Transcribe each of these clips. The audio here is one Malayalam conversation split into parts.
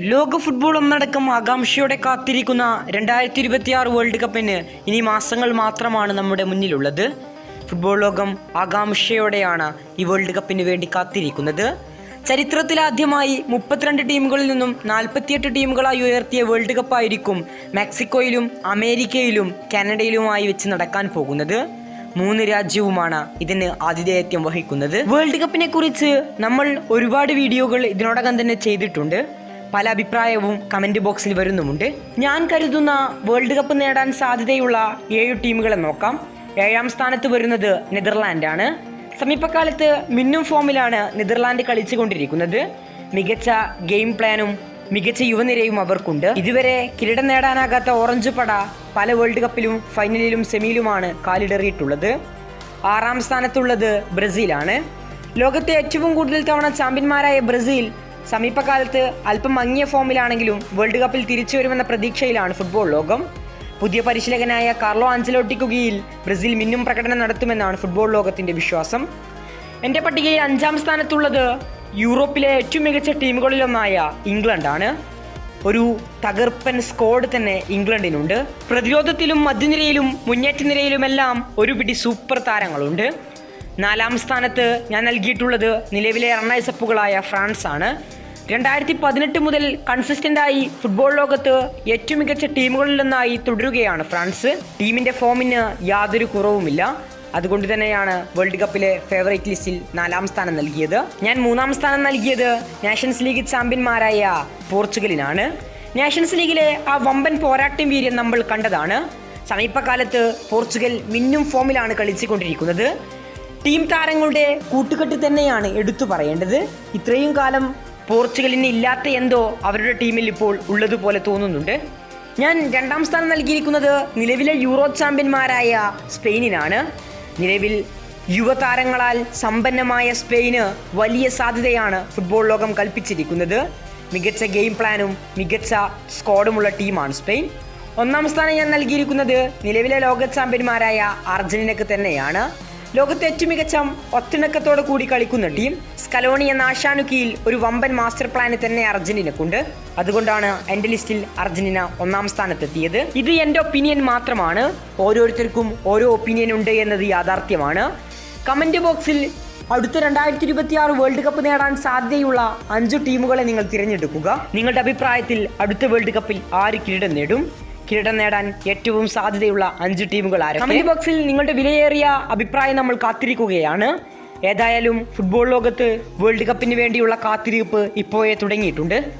ലോക ഫുട്ബോൾ ഒന്നടക്കം ആകാംക്ഷയോടെ കാത്തിരിക്കുന്ന രണ്ടായിരത്തി ഇരുപത്തിയാറ് വേൾഡ് കപ്പിന് ഇനി മാസങ്ങൾ മാത്രമാണ് നമ്മുടെ മുന്നിലുള്ളത്. ഫുട്ബോൾ ലോകം ആകാംക്ഷയോടെയാണ് ഈ വേൾഡ് കപ്പിന് വേണ്ടി കാത്തിരിക്കുന്നത്. ചരിത്രത്തിലാദ്യമായി മുപ്പത്തിരണ്ട് ടീമുകളിൽ നിന്നും നാൽപ്പത്തിയെട്ട് ടീമുകളായി ഉയർത്തിയ വേൾഡ് കപ്പായിരിക്കും മെക്സിക്കോയിലും അമേരിക്കയിലും കാനഡയിലുമായി വെച്ച് നടക്കാൻ പോകുന്നത്. മൂന്ന് രാജ്യവുമാണ് ഇതിന് ആതിഥേയത്വം വഹിക്കുന്നത്. വേൾഡ് കപ്പിനെ കുറിച്ച് നമ്മൾ ഒരുപാട് വീഡിയോകൾ ഇതിനോടകം തന്നെ ചെയ്തിട്ടുണ്ട്. പല അഭിപ്രായവും കമന്റ് ബോക്സിൽ വരുന്നുമുണ്ട്. ഞാൻ കരുതുന്ന വേൾഡ് കപ്പ് നേടാൻ സാധ്യതയുള്ള ഏഴ് ടീമുകളെ നോക്കാം. ഏഴാം സ്ഥാനത്ത് വരുന്നത് നെതർലാൻഡാണ്. സമീപകാലത്ത് മിന്നും ഫോമിലാണ് നെതർലാൻഡ് കളിച്ചുകൊണ്ടിരിക്കുന്നത്. മികച്ച ഗെയിം പ്ലാനും മികച്ച യുവനിരയും അവർക്കുണ്ട്. ഇതുവരെ കിരീടം നേടാനാകാത്ത ഓറഞ്ച് പട പല വേൾഡ് കപ്പിലും ഫൈനലിലും സെമിയിലുമാണ് കാലിടറിയിട്ടുള്ളത്. ആറാം സ്ഥാനത്തുള്ളത് ബ്രസീലാണ്. ലോകത്തെ ഏറ്റവും കൂടുതൽ തവണ ചാമ്പ്യന്മാരായ ബ്രസീൽ സമീപകാലത്ത് അല്പം മങ്ങിയ ഫോമിലാണെങ്കിലും വേൾഡ് കപ്പിൽ തിരിച്ചു വരുമെന്ന പ്രതീക്ഷയിലാണ് ഫുട്ബോൾ ലോകം. പുതിയ പരിശീലകനായ കാർലോ ആഞ്ചലോട്ടിക്കു ബ്രസീൽ മിന്നും പ്രകടനം നടത്തുമെന്നാണ് ഫുട്ബോൾ ലോകത്തിന്റെ വിശ്വാസം. എന്റെ പട്ടികയിൽ അഞ്ചാം സ്ഥാനത്തുള്ളത് യൂറോപ്പിലെ ഏറ്റവും മികച്ച ടീമുകളിലൊന്നായ ഇംഗ്ലണ്ടാണ്. ഒരു തകർപ്പൻ സ്ക്വാഡ് തന്നെ ഇംഗ്ലണ്ടിനുണ്ട്. പ്രതിരോധത്തിലും മധ്യനിരയിലും മുന്നേറ്റ നിരയിലുമെല്ലാം ഒരു പിടി സൂപ്പർ താരങ്ങളുണ്ട്. നാലാം സ്ഥാനത്ത് ഞാൻ നൽകിയിട്ടുള്ളത് നിലവിലെ റണ്ണേഴ്സപ്പുകളായ ഫ്രാൻസ് ആണ് രണ്ടായിരത്തി പതിനെട്ട് മുതൽ കൺസിസ്റ്റന്റായി ഫുട്ബോൾ ലോകത്ത് ഏറ്റവും മികച്ച ടീമുകളിലൊന്നായി തുടരുകയാണ് ഫ്രാൻസ്. ടീമിന്റെ ഫോമിന് യാതൊരു കുറവുമില്ല. അതുകൊണ്ട് തന്നെയാണ് വേൾഡ് കപ്പിലെ ഫേവറേറ്റ് ലിസ്റ്റിൽ നാലാം സ്ഥാനം നൽകിയത്. ഞാൻ മൂന്നാം സ്ഥാനം നൽകിയത് നാഷൻസ് ലീഗ് ചാമ്പ്യന്മാരായ പോർച്ചുഗലിനാണ്. നാഷൻസ് ലീഗിലെ ആ വമ്പൻ പോരാട്ടം വീര്യം നമ്മൾ കണ്ടതാണ്. സമീപകാലത്ത് പോർച്ചുഗൽ മിന്നും ഫോമിലാണ് കളിച്ചുകൊണ്ടിരിക്കുന്നത്. ടീം താരങ്ങളുടെ കൂട്ടുകെട്ട് തന്നെയാണ് എടുത്തു പറയേണ്ടത്. ഇത്രയും കാലം പോർച്ചുഗലിന് ഇല്ലാത്ത എന്തോ അവരുടെ ടീമിൽ ഇപ്പോൾ ഉള്ളതുപോലെ തോന്നുന്നുണ്ട്. ഞാൻ രണ്ടാം സ്ഥാനം നൽകിയിരിക്കുന്നത് നിലവിലെ യൂറോ ചാമ്പ്യന്മാരായ സ്പെയിനിനാണ്. നിലവിൽ യുവതാരങ്ങളാൽ സമ്പന്നമായ സ്പെയിന് വലിയ സാധ്യതയാണ് ഫുട്ബോൾ ലോകം കൽപ്പിച്ചിരിക്കുന്നത്. മികച്ച ഗെയിം പ്ലാനും മികച്ച സ്ക്വാഡുമുള്ള ടീമാണ് സ്പെയിൻ. ഒന്നാം സ്ഥാനം ഞാൻ നൽകിയിരിക്കുന്നത് നിലവിലെ ലോക ചാമ്പ്യന്മാരായ അർജന്റീനക്ക് തന്നെയാണ്. ലോകത്തെ ഏറ്റവും മികച്ച ഒത്തിണക്കത്തോടെ കൂടി കളിക്കുന്ന ടീം സ്കലോണി എന്ന ഒരു വമ്പൻ മാസ്റ്റർ പ്ലാന് തന്നെ അർജന്റീനക്കുണ്ട്. അതുകൊണ്ടാണ് എന്റെ ലിസ്റ്റിൽ അർജന്റീന ഒന്നാം സ്ഥാനത്തെത്തിയത്. ഇത് എന്റെ ഒപ്പീനിയൻ മാത്രമാണ്. ഓരോരുത്തർക്കും ഓരോ ഒപ്പീനിയൻ ഉണ്ട് എന്നത് യാഥാർത്ഥ്യമാണ്. കമന്റ് ബോക്സിൽ അടുത്ത രണ്ടായിരത്തി ഇരുപത്തി ആറ് വേൾഡ് കപ്പ് നേടാൻ സാധ്യതയുള്ള അഞ്ചു ടീമുകളെ നിങ്ങൾ തിരഞ്ഞെടുക്കുക. നിങ്ങളുടെ അഭിപ്രായത്തിൽ അടുത്ത വേൾഡ് കപ്പിൽ ആര് കിരീടം നേടും? കിരീടം നേടാൻ ഏറ്റവും സാധ്യതയുള്ള അഞ്ച് ടീമുകൾ ആരും കമന്റ് ബോക്സിൽ നിങ്ങളുടെ വിലയേറിയ അഭിപ്രായം നമ്മൾ കാത്തിരിക്കുകയാണ്. ഏതായാലും ഫുട്ബോൾ ലോകത്ത് വേൾഡ് കപ്പിന് വേണ്ടിയുള്ള കാത്തിരിപ്പ് ഇപ്പോഴേ തുടങ്ങിയിട്ടുണ്ട്.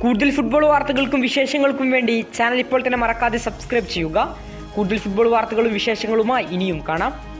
കൂടുതൽ ഫുട്ബോൾ വാർത്തകൾക്കും വിശേഷങ്ങൾക്കും വേണ്ടി ചാനൽ ഇപ്പോൾ തന്നെ മറക്കാതെ സബ്സ്ക്രൈബ് ചെയ്യുക. കൂടുതൽ ഫുട്ബോൾ വാർത്തകളും വിശേഷങ്ങളുമായി ഇനിയും കാണാം.